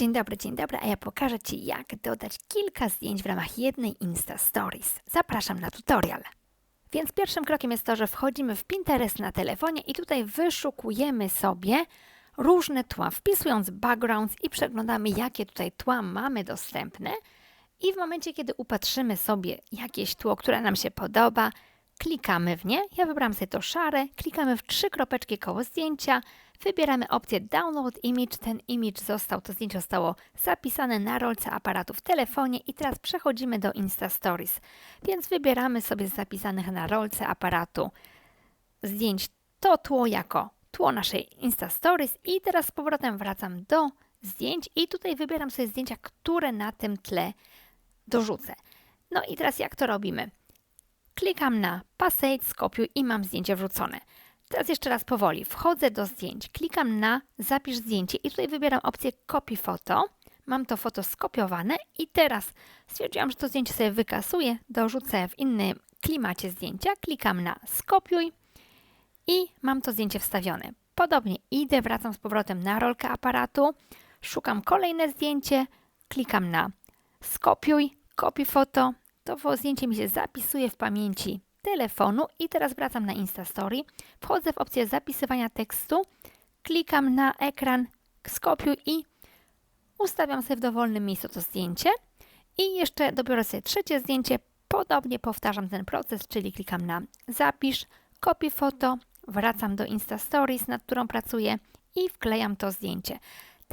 Dzień dobry, dzień dobry, a ja pokażę Ci, jak dodać kilka zdjęć w ramach jednej Insta Stories. Zapraszam na tutorial. Więc pierwszym krokiem jest to, że wchodzimy w Pinterest na telefonie i tutaj wyszukujemy sobie różne tła, wpisując backgrounds i przeglądamy, jakie tutaj tła mamy dostępne. I w momencie, kiedy upatrzymy sobie jakieś tło, które nam się podoba, klikamy w nie. Ja wybrałam sobie to szare, klikamy w trzy kropeczki koło zdjęcia, wybieramy opcję Download Image. Ten image został, to zdjęcie zostało zapisane na rolce aparatu w telefonie i teraz przechodzimy do Insta Stories. Więc wybieramy sobie z zapisanych na rolce aparatu zdjęć to tło jako tło naszej Insta Stories i teraz z powrotem wracam do zdjęć i tutaj wybieram sobie zdjęcia, które na tym tle dorzucę. No i teraz jak to robimy? Klikam na Passate, skopiuj i mam zdjęcie wrzucone. Teraz jeszcze raz powoli. Wchodzę do zdjęć, klikam na Zapisz zdjęcie i tutaj wybieram opcję Copy Photo. Mam to foto skopiowane i teraz stwierdziłam, że to zdjęcie sobie wykasuję, dorzucę w innym klimacie zdjęcia, klikam na Skopiuj i mam to zdjęcie wstawione. Podobnie idę, wracam z powrotem na rolkę aparatu, szukam kolejne zdjęcie, klikam na Skopiuj, Copy Photo, to zdjęcie mi się zapisuje w pamięci telefonu i teraz wracam na Instastory, wchodzę w opcję zapisywania tekstu, klikam na ekran, skopiuj i ustawiam sobie w dowolnym miejscu to zdjęcie. I jeszcze dobiorę sobie trzecie zdjęcie, podobnie powtarzam ten proces, czyli klikam na zapisz, copy foto, wracam do Insta Stories, nad którą pracuję i wklejam to zdjęcie.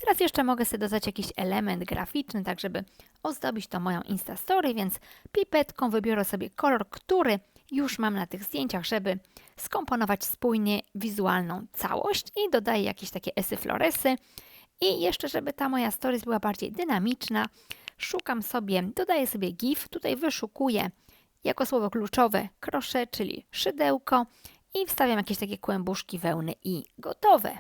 Teraz jeszcze mogę sobie dodać jakiś element graficzny, tak żeby ozdobić to moją Insta Story, więc pipetką wybiorę sobie kolor, który już mam na tych zdjęciach, żeby skomponować spójnie wizualną całość i dodaję jakieś takie esy floresy. I jeszcze, żeby ta moja stories była bardziej dynamiczna, szukam sobie, dodaję sobie GIF, tutaj wyszukuję jako słowo kluczowe krosze, czyli szydełko i wstawiam jakieś takie kłębuszki wełny i gotowe.